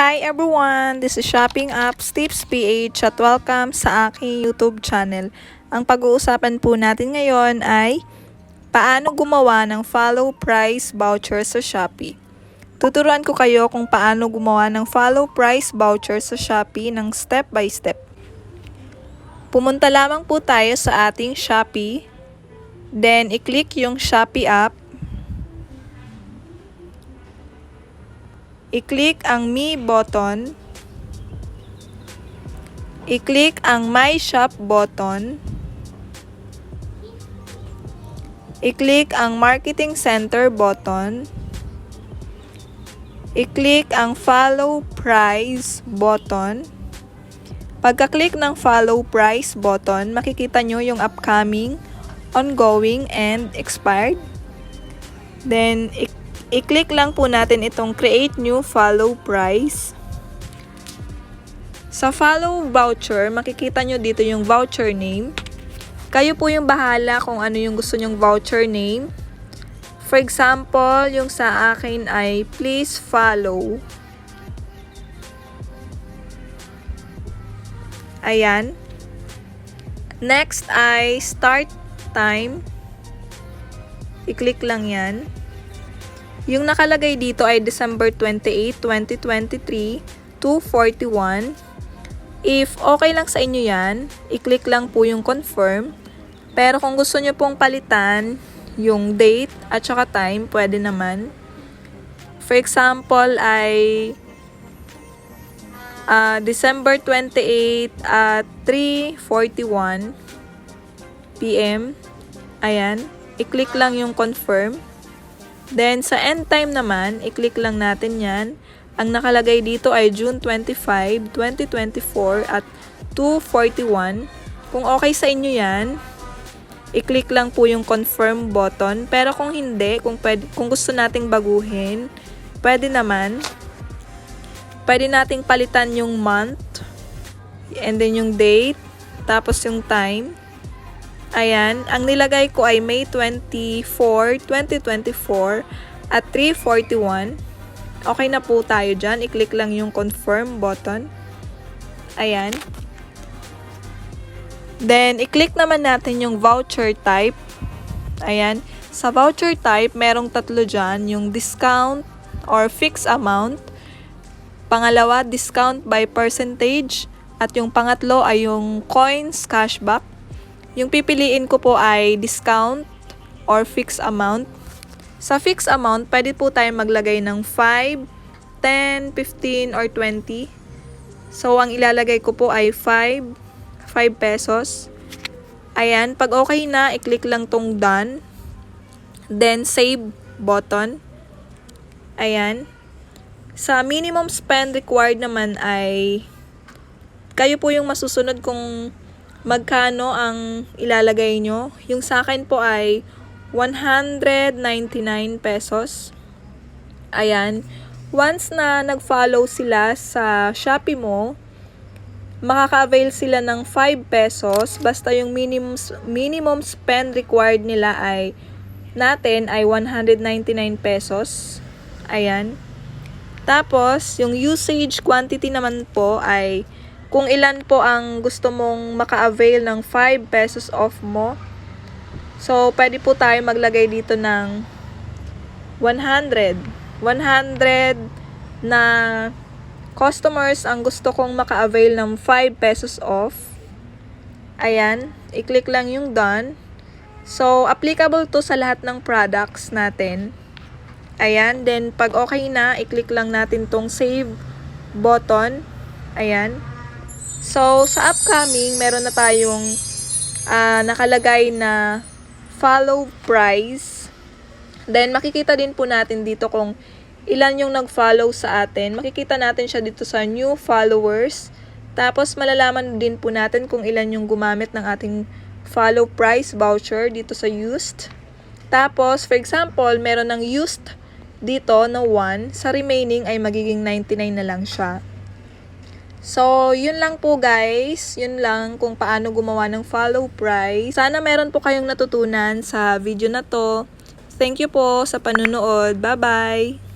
Hi everyone! This is Shopping Apps Tips PH at welcome sa aking YouTube channel. Ang pag-uusapan po natin ngayon ay paano gumawa ng follow price voucher sa Shopee. Tuturuan ko kayo kung paano gumawa ng follow price voucher sa Shopee ng step by step. Pumunta lamang po tayo sa ating Shopee. Then, i-click yung Shopee app. I-click ang Me button. I-click ang My Shop button. I-click ang Marketing Center button. I-click ang Follow Price button. Pagka-click ng Follow Price button, makikita nyo yung upcoming, ongoing, and expired. Then, i- i-click lang po natin itong Create New Follow Price. Sa follow voucher, makikita nyo dito yung voucher name. Kayo po yung bahala kung ano yung gusto nyong voucher name. For example, yung sa akin ay please follow. Ayan. Next ay start time. I-click lang yan. Yung nakalagay dito ay December 28, 2023, 241. If okay lang sa inyo yan, i-click lang po yung confirm. Pero kung gusto nyo pong palitan yung date at saka time, pwede naman. For example, ay ah, December 28 at 3.41 p.m. Ayan. I-click lang yung confirm. Then, sa end time naman, i-click lang natin yan. Ang nakalagay dito ay June 25, 2024 at 2.41. Kung okay sa inyo yan, i-click lang po yung confirm button. Pero kung hindi, kung, pwede, kung gusto nating baguhin, pwede naman. Pwede nating palitan yung month, and then yung date, tapos yung time. Ayan, ang nilagay ko ay May 24, 2024 at 3.41. Okay na po tayo dyan. I-click lang yung confirm button. Ayan. Then, i-click naman natin yung voucher type. Ayan. Sa voucher type, merong tatlo dyan. Yung discount or fixed amount. Pangalawa, discount by percentage. At yung pangatlo ay yung coins cashback. Yung pipiliin ko po ay discount or fixed amount. Sa fixed amount, pwede po tayo maglagay ng 5, 10, 15, or 20. So, ang ilalagay ko po ay 5, 5 pesos. Ayan, pag okay na, i-click lang tong done. Then, save button. Ayan. Sa minimum spend required naman ay kayo po yung masusunod kung magkano ang ilalagay nyo. Yung sa akin po ay 199 pesos. Ayan. Once na nag-follow sila sa Shopee mo, makaka-avail sila ng 5 pesos. Basta yung minimum, minimum spend required nila ay natin ay 199 pesos. Ayan. Tapos, yung usage quantity naman po ay kung ilan po ang gusto mong maka-avail ng 5 pesos off mo. So, pwede po tayo maglagay dito ng 100. 100 na customers ang gusto kong maka-avail ng 5 pesos off. Ayan, i-click lang yung done. So, applicable to sa lahat ng products natin. Ayan, then pag okay na, i-click lang natin tong save button. Ayan. So, sa upcoming, meron na tayong ah, nakalagay na follow price. Then, makikita din po natin dito kung ilan yung nag-follow sa atin. Makikita natin siya dito sa new followers. Tapos, malalaman din po natin kung ilan yung gumamit ng ating follow price voucher dito sa used. Tapos, for example, meron ng used dito na 1. Sa remaining ay magiging 99 na lang siya. So, yun lang po guys. Yun lang kung paano gumawa ng follow price. Sana meron po kayong natutunan sa video na to. Thank you po sa panunood. Bye-bye!